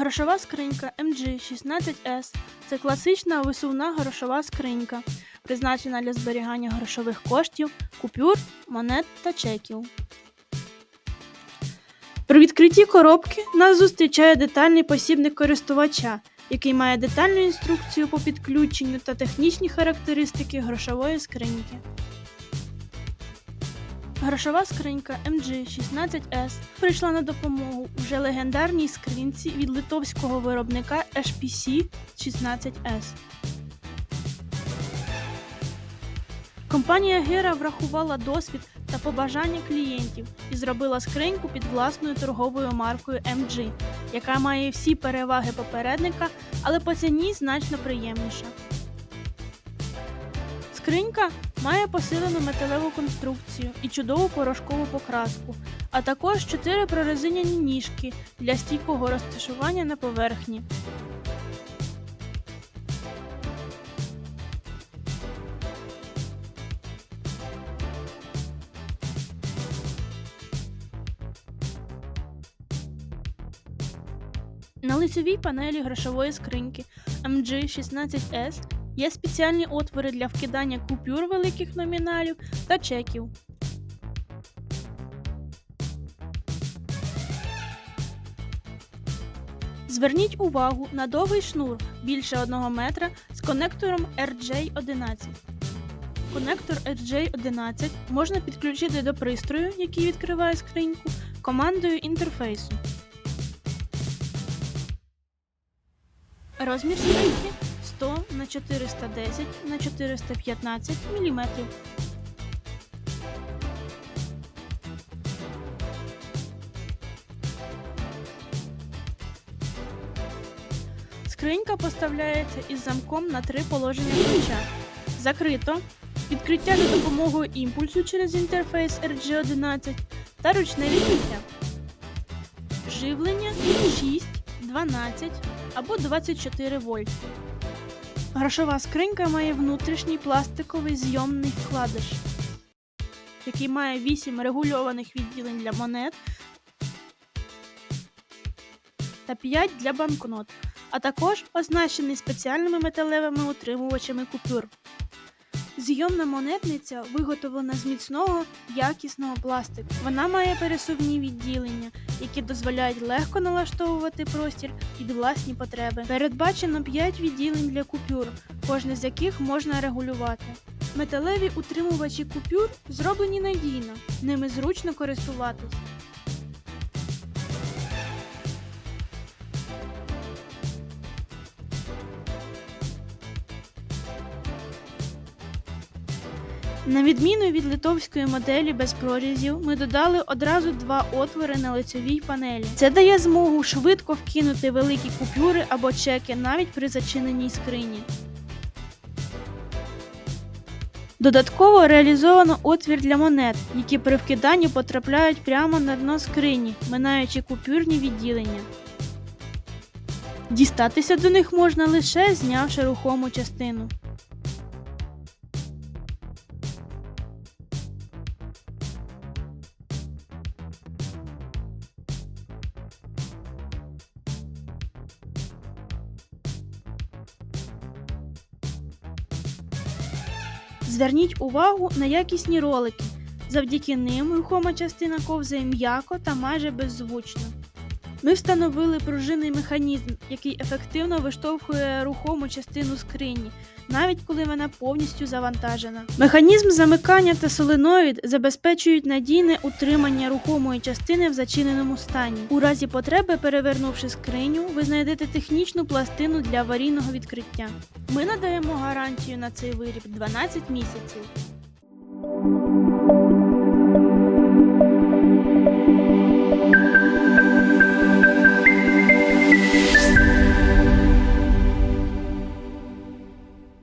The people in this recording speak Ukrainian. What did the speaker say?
Грошова скринька MG16S це класична висувна грошова скринька, призначена для зберігання грошових коштів, купюр, монет та чеків. При відкритті коробки нас зустрічає детальний посібник користувача, який має детальну інструкцію по підключенню та технічні характеристики грошової скриньки. Грошова скринька MG16S прийшла на допомогу вже легендарній скринці від литовського виробника HPC 16S. Компанія Гера врахувала досвід та побажання клієнтів і зробила скриньку під власною торговою маркою MG, яка має всі переваги попередника, але по ціні значно приємніша. Скринька має посилену металеву конструкцію і чудову порошкову покраску, а також чотири прорезиняні ніжки для стійкого розташування на поверхні. На лицевій панелі грошової скриньки MG16S Є спеціальні отвори для вкидання купюр великих номіналів та чеків. Зверніть увагу на довгий шнур більше 1 метра з конектором RJ11. Конектор RJ11 можна підключити до пристрою, який відкриває скриньку, командою інтерфейсу. Розмір скриньки 100 на 410 на 415 мм. Скринька поставляється із замком на три положення ключа. Закрито. Відкриття за допомогою імпульсу через інтерфейс RG11 та ручне відкриття. Живлення 6, 12 або 24 вольт. Грошова скринька має внутрішній пластиковий зйомний вкладиш, який має 8 регульованих відділень для монет та 5 для банкнот, а також оснащений спеціальними металевими утримувачами купюр. Зйомна монетниця виготовлена з міцного якісного пластику. Вона має пересувні відділення, які дозволяють легко налаштовувати простір під власні потреби. Передбачено 5 відділень для купюр, кожне з яких можна регулювати. Металеві утримувачі купюр зроблені надійно, ними зручно користуватись. На відміну від литовської моделі без прорізів, ми додали одразу два отвори на лицевій панелі. Це дає змогу швидко вкинути великі купюри або чеки навіть при зачиненій скрині. Додатково реалізовано отвір для монет, які при вкиданні потрапляють прямо на дно скрині, минаючи купюрні відділення. Дістатися до них можна лише знявши рухому частину. Зверніть увагу на якісні ролики. Завдяки ним рухома частина ковзає м'яко та майже беззвучно. Ми встановили пружинний механізм, який ефективно виштовхує рухому частину скрині, навіть коли вона повністю завантажена. Механізм замикання та соленоїд забезпечують надійне утримання рухомої частини в зачиненому стані. У разі потреби, перевернувши скриню, ви знайдете технічну пластину для аварійного відкриття. Ми надаємо гарантію на цей виріб 12 місяців.